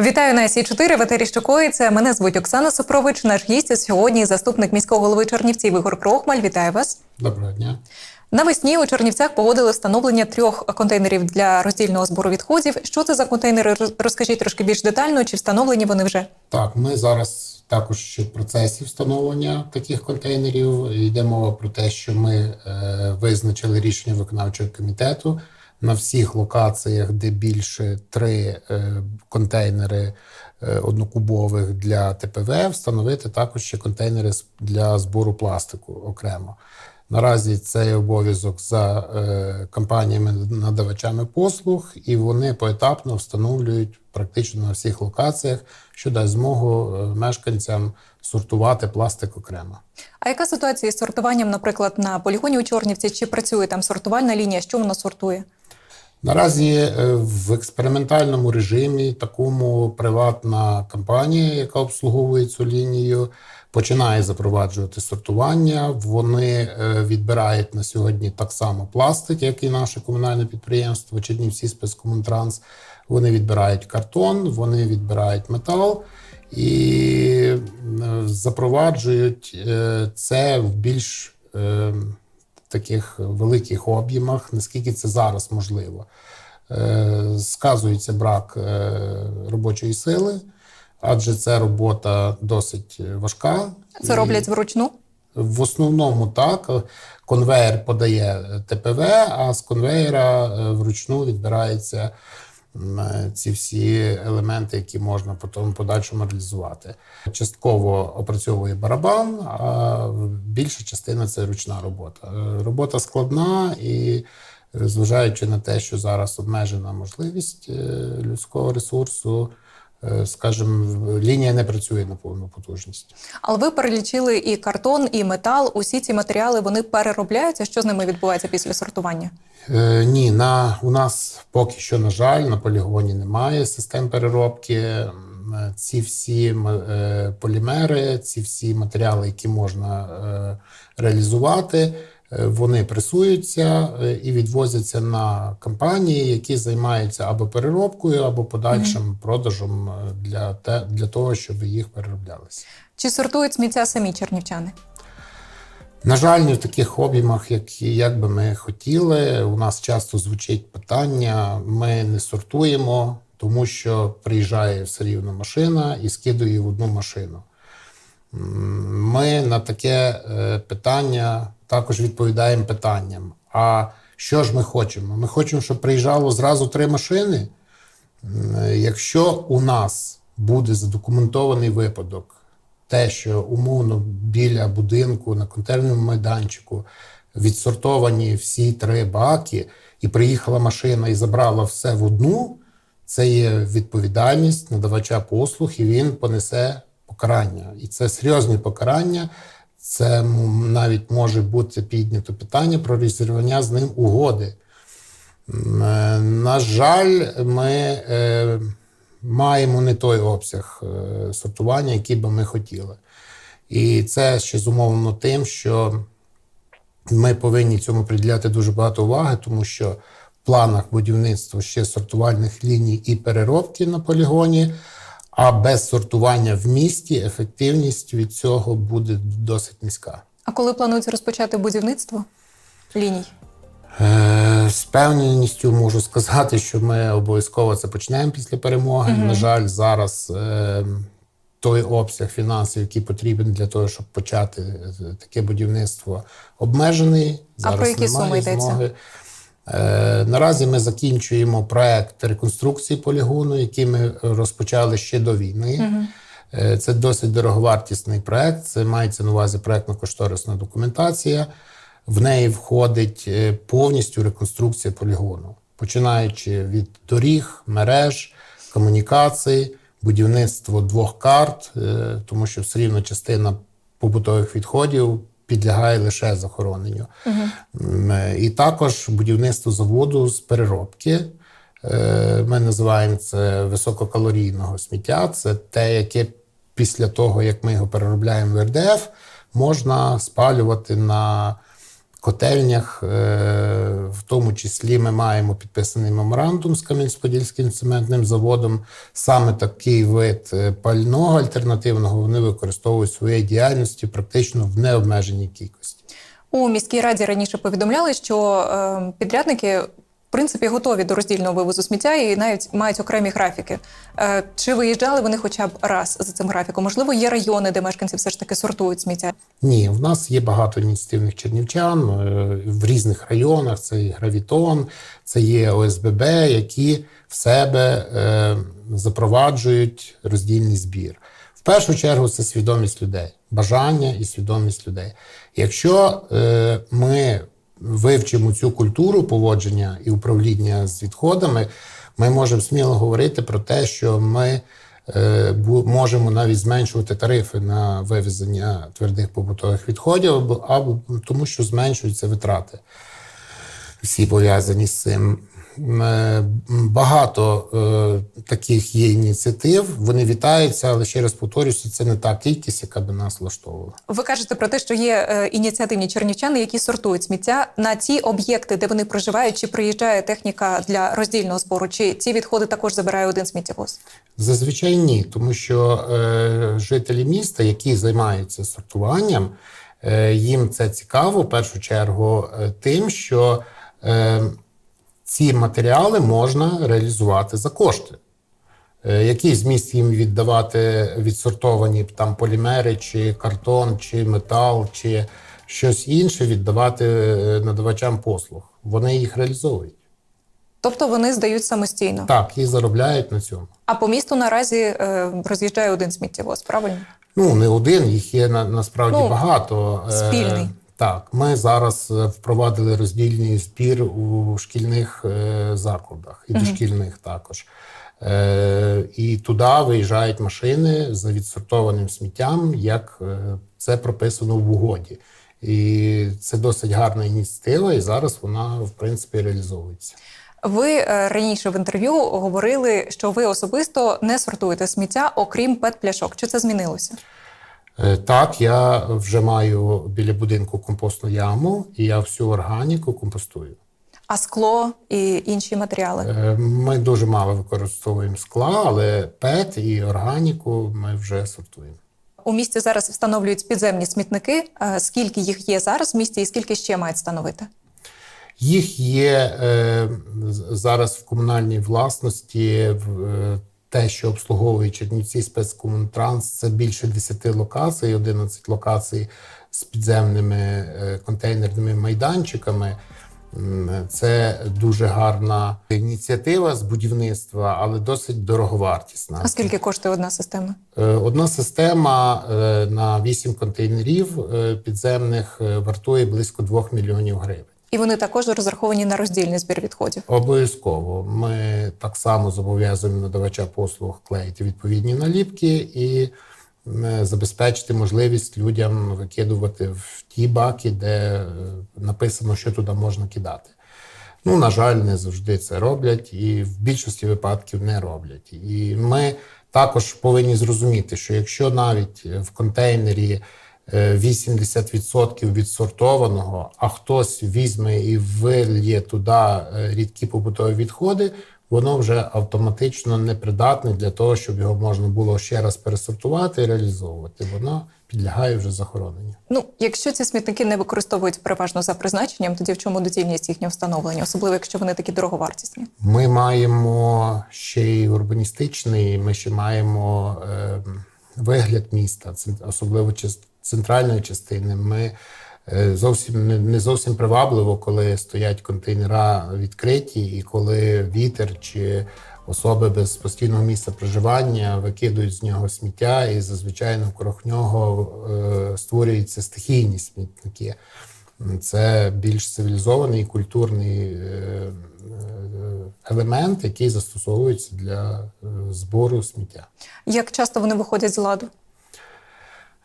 Вітаю на сі 4 в етері «Що коїться». Мене звуть Оксана Супрович. Наш гість сьогодні заступник міського голови Чернівців Ігор Крохмаль. Вітаю вас. Доброго дня. Навесні у Чернівцях погодили встановлення трьох контейнерів для роздільного збору відходів. Що це за контейнери? Розкажіть трошки більш детально, чи встановлені вони вже? Так, ми зараз також ще в процесі встановлення таких контейнерів. Йде мова про те, що ми е, визначили рішення виконавчого комітету на всіх локаціях, де більше три е, контейнери е, однокубових для ТПВ, встановити також ще контейнери для збору пластику окремо. Наразі цей обов'язок за е, компаніями-надавачами послуг, і вони поетапно встановлюють практично на всіх локаціях, що дасть змогу мешканцям сортувати пластик окремо. А яка ситуація з сортуванням, наприклад, на полігоні у Чорнівці? Чи працює там сортувальна лінія? Що вона сортує? Наразі е, в експериментальному режимі такому приватна компанія, яка обслуговує цю лінію, починає запроваджувати сортування. Вони е, відбирають на сьогодні так само пластик, як і наше комунальне підприємство Чернівці спецкомунтранс. Вони відбирають картон, вони відбирають метал і е, запроваджують це в більш таких великих об'ємах, наскільки це зараз можливо. Е, Сказується брак е, робочої сили, адже це робота досить важка. Це роблять вручну? В основному так. Конвеєр подає ТПВ, а з конвейера е, вручну е, ці всі елементи, які можна потім подальшому реалізувати. Частково опрацьовує барабан, а більша частина це ручна робота. Е, Робота складна і. Зважаючи на те, що зараз обмежена можливість е, людського ресурсу, скажімо, лінія не працює на повну потужність. Але ви перелічили і картон, і метал. Усі ці матеріали вони переробляються. Що з ними відбувається після сортування? Е, ні, на у нас поки що, на жаль, на полігоні немає систем переробки. Е, Ці всі е, полімери, ці всі матеріали, які можна е, реалізувати, е, вони пресуються е, і відвозяться на компанії, які займаються або переробкою, або подальшим продажем е, для, те, для того, щоб їх перероблялися. Чи сортують сміття самі чернівчани? На жаль, не в таких об'ємах, як, як би ми хотіли. У нас часто звучить питання: ми не сортуємо, тому що приїжджає все рівно машина і скидує в одну машину. Ми на таке е, питання також відповідаємо питанням. А що ж ми хочемо? Ми хочемо, щоб приїжджало зразу три машини. Якщо у нас буде задокументований випадок, те, що умовно біля будинку на контейнерному майданчику відсортовані всі три баки, і приїхала машина і забрала все в одну, це є відповідальність надавача послуг, і він понесе покарання. І це серйозне покарання. Це навіть може бути піднято питання про розірвання з ним угоди. Е, На жаль, ми е, маємо не той обсяг е, сортування, який би ми хотіли. І це ще зумовлено тим, що ми повинні цьому приділяти дуже багато уваги, тому що в планах будівництва ще сортувальних ліній і переробки на полігоні. А без сортування в місті ефективність від цього буде досить низька. А коли планується розпочати будівництво ліній? Е, З певністю можу сказати, що ми обов'язково це почнемо після перемоги. На жаль, зараз е, той обсяг фінансів, який потрібен для того, щоб почати е, таке будівництво, обмежений. Зараз про які суми йдеться? Е, Наразі ми закінчуємо проект реконструкції полігону, який ми розпочали ще до війни. Е, Це досить дороговартісний проект. Це мається на увазі проектно-кошторисна документація. В неї входить е, повністю реконструкція полігону, починаючи від доріг, мереж, комунікацій, будівництво двох карт, тому що все рівно частина побутових відходів підлягає лише захороненню. Е, І також будівництво заводу з переробки. Е, Ми називаємо це висококалорійного сміття. Це те, яке після того, як ми його переробляємо в РДФ, можна спалювати на котельнях. Е, В тому числі ми маємо підписаний меморандум з Кам'янськ-Подільським цементним заводом. Саме такий вид е, пального альтернативного вони використовують в своїй діяльності практично в необмеженій кількості. У міській раді раніше повідомляли, що е, підрядники принципі готові до роздільного вивозу сміття і навіть мають окремі графіки. Е, чи виїжджали вони хоча б раз за цим графіком? Можливо, є райони, де мешканці все ж таки сортують сміття. Ні, в нас є багато ініціативних чернівчан е, в різних районах. Це і Гравітон, це є ОСББ, які в себе е, запроваджують роздільний збір. В першу чергу це свідомість людей, бажання і свідомість людей. Якщо е, ми вивчимо цю культуру поводження і управління з відходами, ми можемо сміло говорити про те, що ми е, можемо навіть зменшувати тарифи на вивезення твердих побутових відходів, або, або тому, що зменшуються витрати всі пов'язані з цим. Е, Багато е, таких є ініціатив. Вони вітаються, але ще раз повторюся, це не та кількість, яка би нас влаштовувала. Ви кажете про те, що є е, ініціативні чернівчани, які сортують сміття на ті об'єкти, де вони проживають, чи приїжджає техніка для роздільного збору, чи ці відходи також забирає один сміттєвоз? Зазвичай ні, тому що е, жителі міста, які займаються сортуванням, е, їм це цікаво в першу чергу е, тим, що е, ці матеріали можна реалізувати за кошти. Е, Який зміст їм віддавати відсортовані там полімери, чи картон, чи метал, чи щось інше віддавати е, надавачам послуг. Вони їх реалізовують. Тобто вони здають самостійно. Так, і заробляють на цьому. А по місту наразі е, роз'їжджає один сміттєвоз, правильно? Ну, не один, їх є на, насправді Ну, багато. Спільний. Так, ми зараз е, впровадили роздільний збір у шкільних е, закладах і дошкільних також. Е, і туди виїжджають машини за відсортованим сміттям, як це прописано в угоді. І це досить гарна ініціатива, і зараз вона, в принципі, реалізовується. Ви раніше в інтерв'ю говорили, що ви особисто не сортуєте сміття, окрім пет-пляшок. Чи це змінилося? Е, Так, я вже маю біля будинку компостну яму, і я всю органіку компостую. А скло і інші матеріали? Е, Ми дуже мало використовуємо скла, але пет і органіку ми вже сортуємо. У місті зараз встановлюють підземні смітники. Е, Скільки їх є зараз в місті, і скільки ще мають встановити? Їх є зараз в комунальній власності. Те, що обслуговує Чернівці спецкомунтранс, це більше 10 локацій, 11 локацій з підземними е, контейнерними майданчиками. Це дуже гарна ініціатива з будівництва, але досить дороговартісна. А скільки коштує одна система? Е, Одна система е, на 8 контейнерів підземних вартує близько 2 мільйонів гривень. І вони також розраховані на роздільний збір відходів. Обов'язково ми так само зобов'язуємо надавача послуг клеїти відповідні наліпки і забезпечити можливість людям викидувати в ті баки, де е, написано, що туди можна кидати. Ну, на жаль, не завжди це роблять, і в більшості випадків не роблять. І ми також повинні зрозуміти, що якщо навіть в контейнері 80% відсортованого, а хтось візьме і вильє туди е, рідкі побутові відходи, воно вже автоматично непридатне для того, щоб його можна було ще раз пересортувати і реалізовувати. Воно підлягає вже захороненню. Ну, якщо ці смітники не використовують переважно за призначенням, тоді в чому доцільність їхнього встановлення, особливо якщо вони такі дороговартісні? Ми маємо ще й урбаністичний, ми ще маємо е, вигляд міста, цен- особливо центральної частини. Ми е, зовсім не, зовсім привабливо, коли стоять контейнера відкриті, і коли вітер чи особи без постійного місця проживання викидують з нього сміття, і зазвичай навкруг нього е, створюються стихійні смітники. Це більш цивілізований культурний е, елемент, який застосовується для збору сміття. Як часто вони виходять з ладу?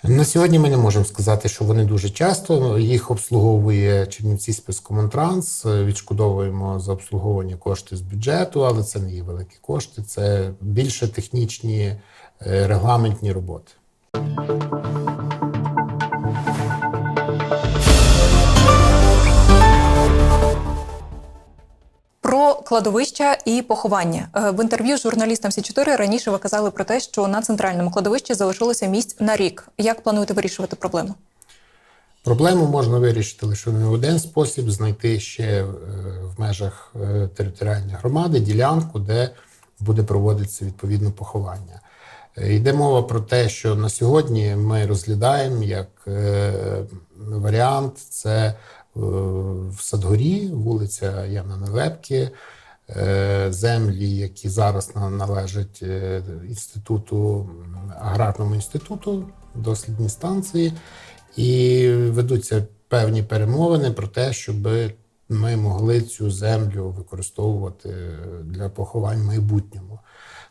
На сьогодні ми не можемо сказати, що вони дуже часто їх обслуговує Чернівці спецкомунтранс. Відшкодовуємо за обслуговування кошти з бюджету, але це не є великі кошти, це більше технічні е, регламентні роботи. Кладовища і поховання Е, в інтерв'ю з журналістам Сі 4 раніше ви казали про те, що на центральному кладовищі залишилося місць на рік. Як плануєте вирішувати проблему? Проблему можна вирішити лише не один спосіб: знайти ще е, в межах е, територіальної громади ділянку, де буде проводитися відповідне поховання. Йде мова про те, що на сьогодні ми розглядаємо як варіант це в Садгорі, вулиця Яна Нелепки, е, землі, які зараз належать е, інституту аграрному інституту, дослідні станції, і ведуться певні перемовини про те, щоб ми могли цю землю використовувати для поховань в майбутньому.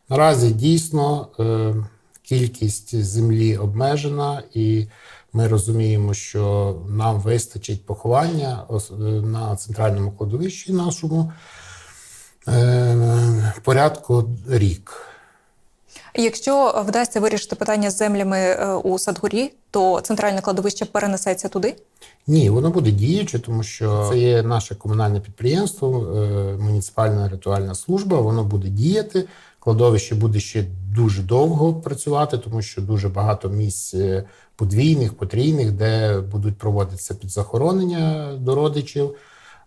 Наразі дійсно е, кількість землі обмежена, і ми розуміємо, що нам вистачить поховання е, на центральному кладовищі нашому е, порядку рік. Якщо вдасться вирішити питання з землями е, у Садгорі, то центральне кладовище перенесеться туди. Ні, воно буде діюче, тому що це є наше комунальне підприємство, муніципальна ритуальна служба. Воно буде діяти. Кладовище буде ще дуже довго працювати, тому що дуже багато місць е, подвійних, потрійних, де будуть проводитися підзахоронення до родичів.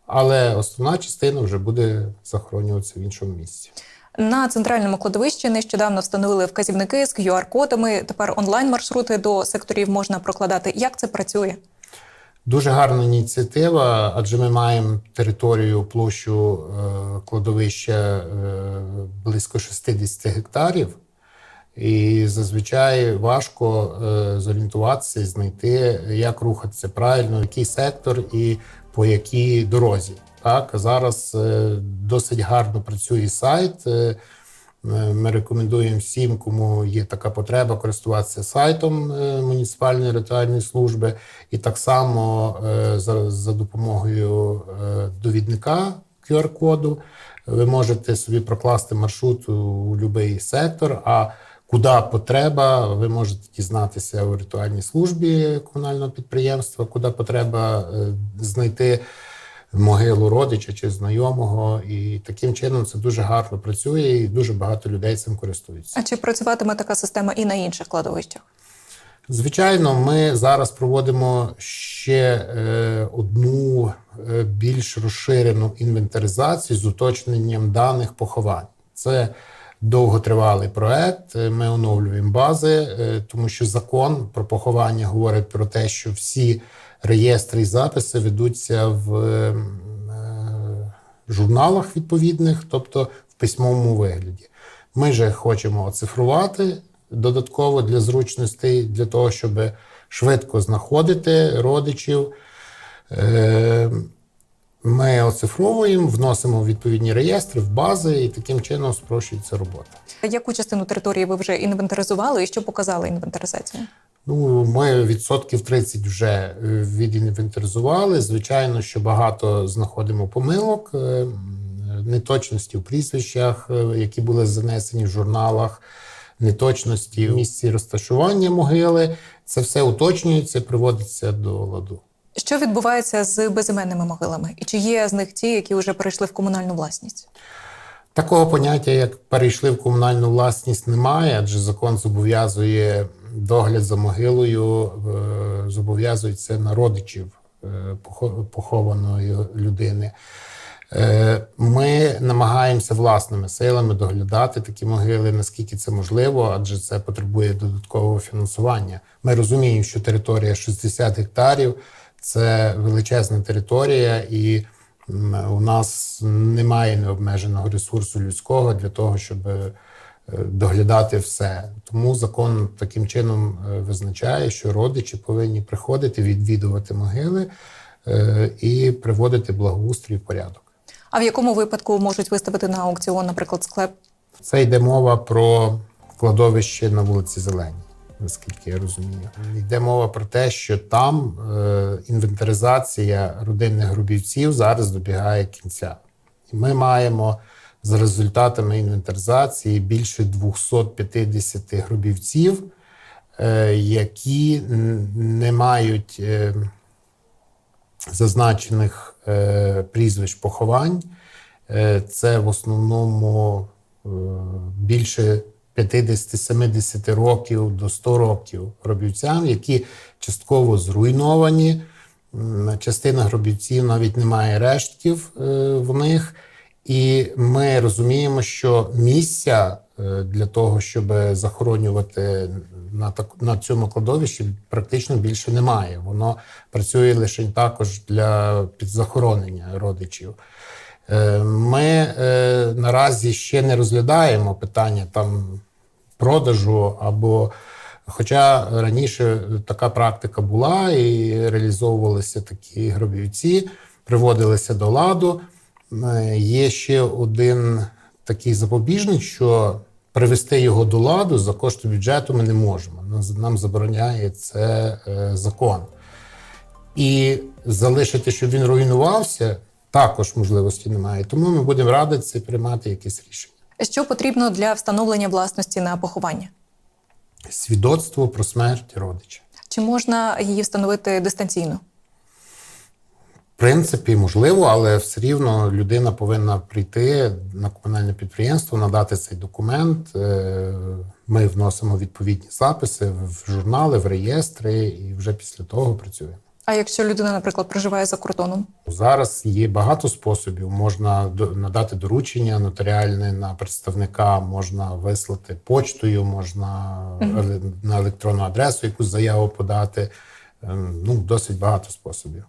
Але основна частина вже буде захоронюватися в іншому місці. На центральному кладовищі нещодавно встановили вказівники з QR-кодами. Тепер онлайн-маршрути до секторів можна прокладати. Як це працює? Дуже гарна ініціатива, адже ми маємо територію площу е, кладовища е, близько 60 гектарів, і зазвичай важко е, зорієнтуватися і знайти, як рухатися правильно, який сектор і по якій дорозі. Так зараз досить гарно працює сайт. Е, Ми рекомендуємо всім, кому є така потреба, користуватися сайтом е, муніципальної ритуальної служби, і так само е, за, за допомогою довідника QR-коду ви можете собі прокласти маршрут у будь-який сектор. А куди потреба, ви можете дізнатися у ритуальній службі комунального підприємства, куди потреба знайти могилу родича чи знайомого, і таким чином це дуже гарно працює, і дуже багато людей цим користуються. А чи працюватиме така система і на інших кладовищах? Звичайно, ми зараз проводимо ще е, одну е, більш розширену інвентаризацію з уточненням даних поховань. Це довготривалий проект. Е, Ми оновлюємо бази, е, тому що закон про поховання говорить про те, що всі реєстри і записи ведуться в е, журналах відповідних, тобто в письмовому вигляді. Ми же хочемо оцифрувати додатково для зручностей, для того, щоб швидко знаходити родичів. Е, Ми оцифровуємо, вносимо відповідні реєстри, в бази, і таким чином спрощується робота. Яку частину території ви вже інвентаризували і що показала інвентаризація? Ну, ми відсотків 30 вже е, відінвентаризували. Звичайно, що багато знаходимо помилок, е, неточності в прізвищах, е, які були занесені в журналах, неточності в місці розташування могили. Це все уточнюється, приводиться до ладу. Що відбувається з безіменними могилами? І чи є з них ті, які вже перейшли в комунальну власність? Такого поняття, як перейшли в комунальну власність, немає, адже закон зобов'язує догляд за могилою, е, зобов'язується на родичів е, похованої людини. Е, Ми намагаємося власними силами доглядати такі могили, наскільки це можливо, адже це потребує додаткового фінансування. Ми розуміємо, що територія 60 гектарів це величезна територія, і у нас немає необмеженого ресурсу людського для того, щоб доглядати все. Тому закон таким чином е, визначає, що родичі повинні приходити, відвідувати могили е, і приводити благоустрій в порядок. А в якому випадку можуть виставити на аукціон, наприклад, склеп? Це йде мова про кладовище на вулиці Зеленій, наскільки я розумію. Йде мова про те, що там е, інвентаризація родинних грубівців зараз добігає кінця. І ми маємо за результатами інвентаризації більше 250 грубівців, е, які не мають е, зазначених е, прізвищ поховань. Це в основному більше 50-70 років до 100 років гробівцям, які частково зруйновані. Частина гробівців навіть немає рештків в них. І ми розуміємо, що місця е, для того, щоб захоронювати на так на цьому кладовищі, практично більше немає. Воно працює лише також для підзахоронення родичів. Е, Ми е, наразі ще не розглядаємо питання там продажу або. Хоча раніше така практика була і реалізовувалися такі гробівці, приводилися до ладу. Є ще один такий запобіжник, що привести його до ладу за кошти бюджету ми не можемо. Нам забороняє це е, закон. І залишити, щоб він руйнувався, також можливості немає. Тому ми будемо радитися і приймати якісь рішення. Що потрібно для встановлення власності на поховання? Свідоцтво про смерть родича. Чи можна її встановити дистанційно? Принципі, можливо, але все рівно людина повинна прийти на комунальне підприємство, надати цей документ. Е, Ми вносимо відповідні записи в журнали, в реєстри, і вже після того працюємо. А якщо людина, наприклад, проживає за кордоном? Зараз є багато способів. Можна надати доручення нотаріальне на представника, можна вислати почтою, можна еле- на електронну адресу якусь заяву подати. Ем, Ну, досить багато способів.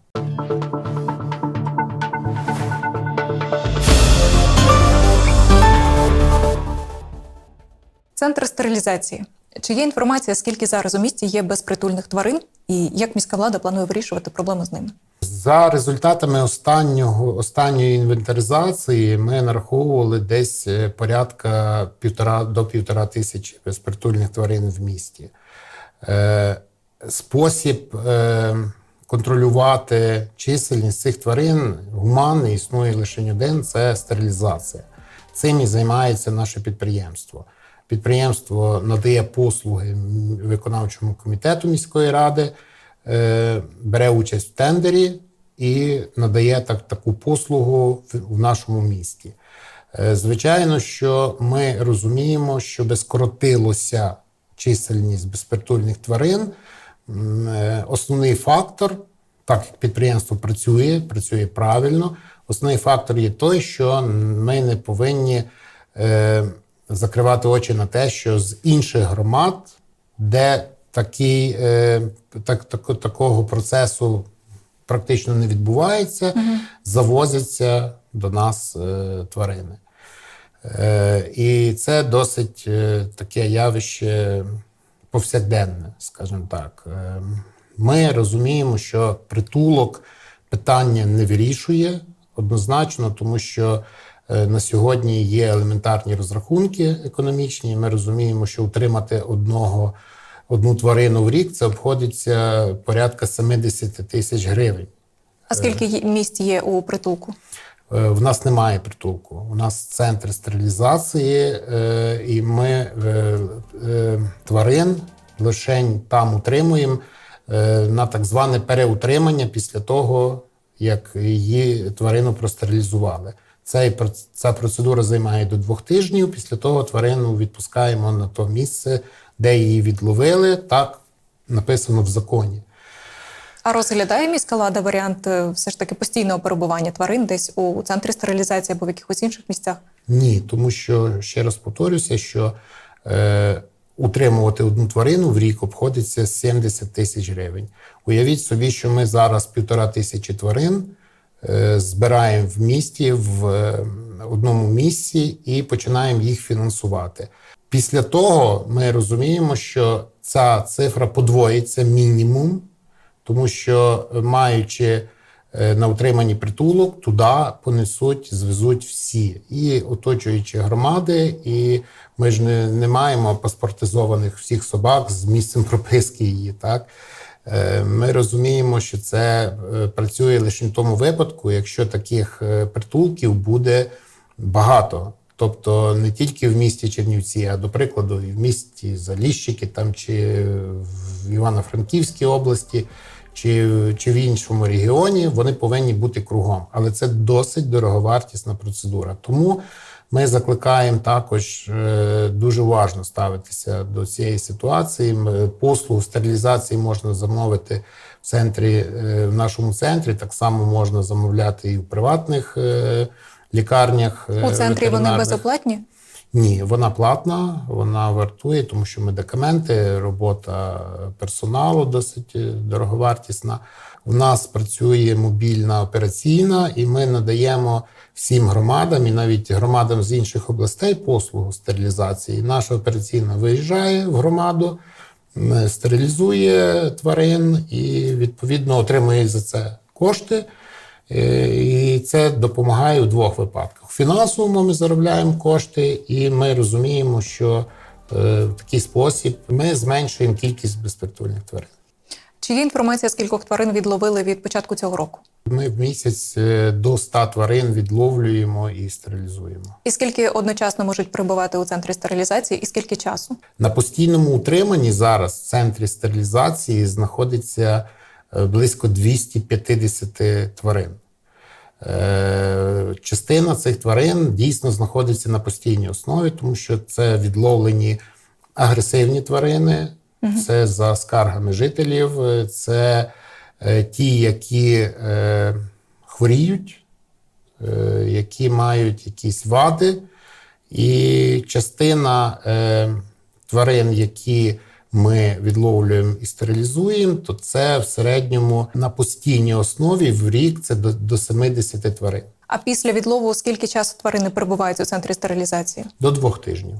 Центр стерилізації. Чи є інформація, скільки зараз у місті є безпритульних тварин, і як міська влада планує вирішувати проблеми з ними? За результатами останнього останньої інвентаризації ми нараховували десь е, порядка півтора до півтора тисячі безпритульних тварин в місті. Е, спосіб е, контролювати чисельність цих тварин гуманний існує лише один це стерилізація. Цим і займається наше підприємство. Підприємство надає послуги виконавчому комітету міської ради, е, бере участь в тендері і надає так, таку послугу в, нашому місті. Е, Звичайно, що ми розуміємо, щоб скоротилося чисельність безпритульних тварин. Е, Основний фактор, так як підприємство працює, працює правильно. Основний фактор є той, що ми не повинні е, закривати очі на те, що з інших громад, де такий, е, так, так, такого процесу практично не відбувається, завозяться до нас тварини. І це досить таке явище повсякденне, скажімо так. Е, ми розуміємо, що притулок питання не вирішує однозначно, тому що е, на сьогодні є елементарні розрахунки економічні. Ми розуміємо, що утримати одного, одну тварину в рік це обходиться порядка 70 тисяч гривень. А скільки місць є у притулку? Е, В нас немає притулку. У нас центр стерилізації, е, і ми е, тварин лишень там утримуємо на так зване переутримання після того, як її тварину простерилізували. Цей, ця процедура займає до двох тижнів. Після того тварину відпускаємо на то місце, де її відловили. Так написано в законі. А розглядає міська влада варіант е, все ж таки постійного перебування тварин десь у центрі стерилізації або в якихось інших місцях? Ні, тому що ще раз повторюся, що е, утримувати одну тварину в рік обходиться 70 тисяч гривень. Уявіть собі, що ми зараз півтора тисячі тварин е, збираємо в місті в е, одному місці і починаємо їх фінансувати. Після того ми розуміємо, що ця цифра подвоїться мінімум, тому що е, маючи е, на утриманні притулок, туди понесуть, звезуть всі і оточуючі громади. І ми ж не, не маємо паспортизованих всіх собак з місцем прописки її. Так Е, ми розуміємо, що це працює лише в тому випадку, якщо таких притулків буде багато. Тобто не тільки в місті Чернівці, а до прикладу, і в місті Заліщики там чи в Івано-Франківській області, чи, чи в іншому регіоні, вони повинні бути кругом. Але це досить дороговартісна процедура. Тому ми закликаємо також е, дуже уважно ставитися до цієї ситуації. Послугу стерилізації можна замовити в центрі, е, в нашому центрі. Так само можна замовляти і в приватних е, лікарнях. У центрі вони безоплатні? Ні, вона платна, вона вартує, тому що медикаменти, робота персоналу досить е, дороговартісна. У нас працює мобільна операційна, і ми надаємо всім громадам і навіть громадам з інших областей послугу стерилізації. Наша операційна виїжджає в громаду, стерилізує тварин і відповідно отримує за це кошти. Е, І це допомагає у двох випадках. Фінансовому ми заробляємо кошти, і ми розуміємо, що е, в такий спосіб ми зменшуємо кількість безпритульних тварин. Чи є інформація, скількох тварин відловили від початку цього року? Ми в місяць е, до 100 тварин відловлюємо і стерилізуємо. І скільки одночасно можуть перебувати у центрі стерилізації, і скільки часу? На постійному утриманні зараз в центрі стерилізації знаходиться близько 250 тварин. Е, Частина цих тварин дійсно знаходиться на постійній основі, тому що це відловлені агресивні тварини, це за скаргами жителів, е, це е, ті, які е, хворіють, е, які мають якісь вади, і частина е, тварин, які ми відловлюємо і стерилізуємо, то це в середньому на постійній основі в рік це до, до 70 тварин А після відлову скільки часу тварини перебувають у центрі стерилізації? до двох тижнів.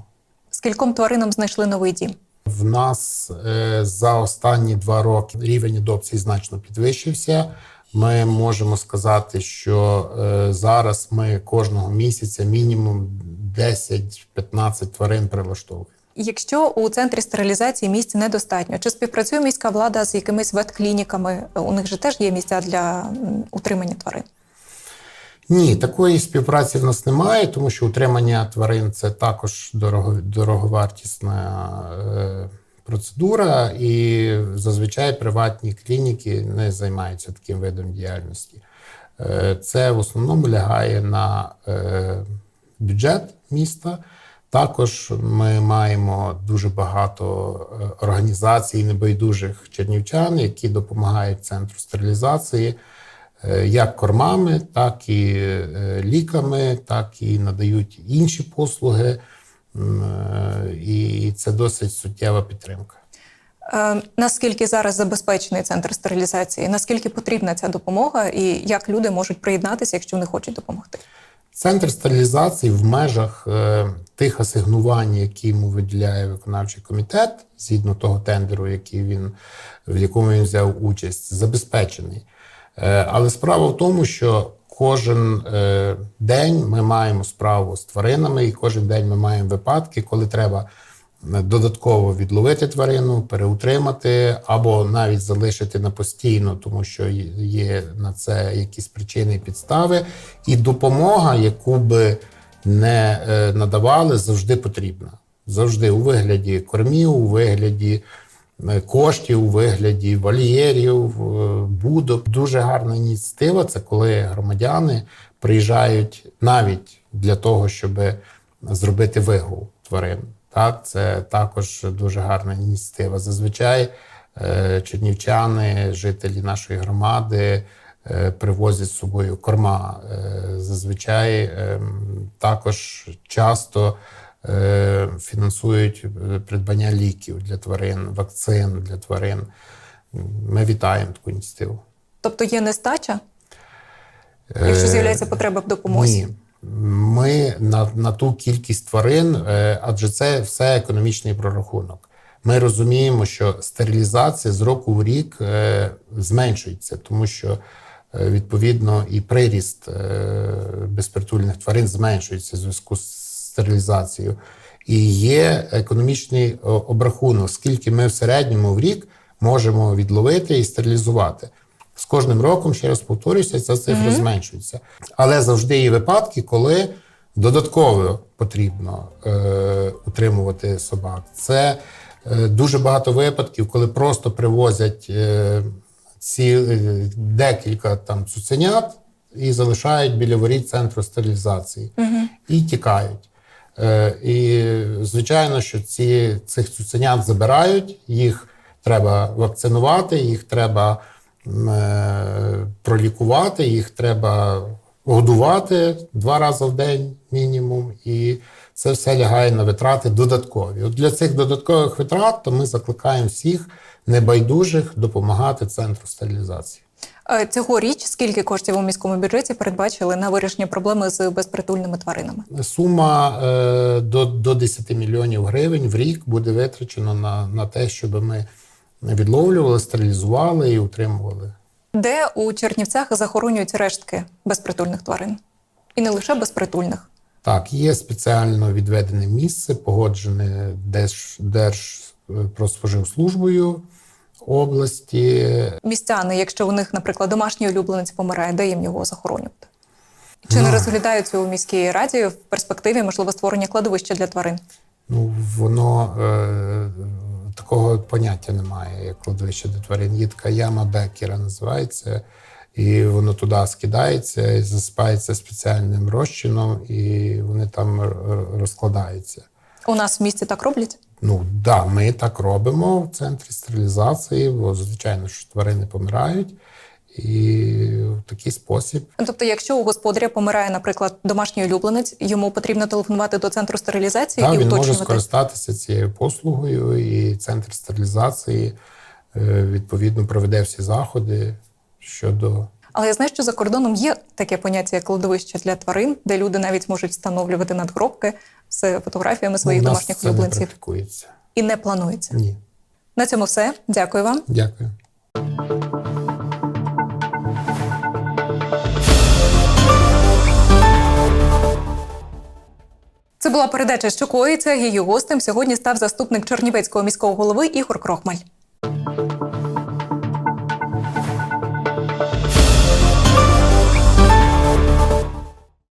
Скільком тваринам знайшли новий дім? В нас е, за останні два роки рівень адопції значно підвищився. Ми можемо сказати, що е, зараз ми кожного місяця мінімум 10-15 тварин прилаштовуємо. Якщо у центрі стерилізації місць недостатньо, чи співпрацює міська влада з якимись ветклініками? У них же теж є місця для утримання тварин. Ні, такої співпраці в нас немає, тому що утримання тварин це також дорого, дороговартісна е, процедура, і зазвичай приватні клініки не займаються таким видом діяльності. Е, це в основному лягає на е, бюджет міста. Також ми маємо дуже багато е, організацій небайдужих чернівчан, які допомагають центру стерилізації е, як кормами, так і е, ліками, так і надають інші послуги. І це досить суттєва підтримка. Наскільки зараз забезпечений центр стерилізації? Наскільки потрібна ця допомога, і як люди можуть приєднатися, якщо вони хочуть допомогти? Центр стерилізації в межах тих асигнувань, які йому виділяє виконавчий комітет, згідно того тендеру, який він, в якому він взяв участь, забезпечений. Е, але справа в тому, що кожен е, день ми маємо справу з тваринами, і кожен день ми маємо випадки, коли треба додатково відловити тварину, переутримати або навіть залишити на постійно, тому що є на це якісь причини і підстави. І допомога, яку би не е, надавали, завжди потрібна. Завжди у вигляді кормів, у вигляді е, коштів, у вигляді вольєрів, е, будок. Дуже гарна ініціатива. Це коли громадяни приїжджають навіть для того, щоб зробити вигул тварин. Так, це також дуже гарна ініціатива. Зазвичай чернівчани, жителі нашої громади привозять з собою корма. Е, Зазвичай е, також часто е, фінансують е, придбання ліків для тварин, вакцин для тварин. Ми вітаємо таку ініціативу. Тобто є нестача, якщо Е, з'являється потреба в допомозі? Ні. Ми на, на ту кількість тварин, е, адже це все економічний прорахунок. Ми розуміємо, що стерилізація з року в рік е, зменшується, тому що е, відповідно і приріст е, безпритульних тварин зменшується в зв'язку з стерилізацією. І є економічний обрахунок, скільки ми в середньому в рік можемо відловити і стерилізувати. З кожним роком, ще раз повторюся, ця цифра зменшується. Але завжди є випадки, коли додатково потрібно е, утримувати собак. Це е, дуже багато випадків, коли просто привозять е, ці е, декілька там цуценят і залишають біля воріт центру стерилізації і тікають. Е, І звичайно, що ці цих цуценят забирають, їх треба вакцинувати, їх треба е, пролікувати, їх треба годувати два рази в день мінімум, і це все лягає на витрати додаткові. От для цих додаткових витрат то ми закликаємо всіх небайдужих допомагати центру стерилізації. Е, Цьогоріч скільки коштів у міському бюджеті передбачили на вирішення проблеми з безпритульними тваринами? Сума е, до, до 10 мільйонів гривень в рік буде витрачено на, на те, щоб ми відловлювали, стерилізували і утримували. Де у Чернівцях захоронюють рештки безпритульних тварин? І не лише безпритульних. Так, є спеціально відведене місце, погоджене Держ, Держпродспоживслужбою області. Містяни, якщо у них, наприклад, домашній улюбленець помирає, де їм його захоронювати? Чи не Ну. розглядаються у міській раді в перспективі можливо створення кладовища для тварин? Ну, воно е, такого поняття немає, як кладовище для тварин. Є така яма Бекера називається, і воно туди скидається і засипається спеціальним розчином, і вони там розкладаються. У нас в місті так роблять? Ну да, ми так робимо. В центрі стерилізації, бо звичайно, що тварини помирають. І в такий спосіб. Тобто, якщо у господаря помирає, наприклад, домашній улюбленець, йому потрібно телефонувати до центру стерилізації так, і він може скористатися цією послугою, і центр стерилізації е, відповідно проведе всі заходи щодо Але я знаю, що за кордоном є таке поняття як кладовище для тварин, де люди навіть можуть встановлювати надгробки з фотографіями своїх Ну, домашніх це не улюбленців. практикується. І не планується. Ні, На цьому все. Дякую вам. дякую. Це була передача «Що коїться». Її гостем сьогодні став заступник Чернівецького міського голови Ігор Крохмаль.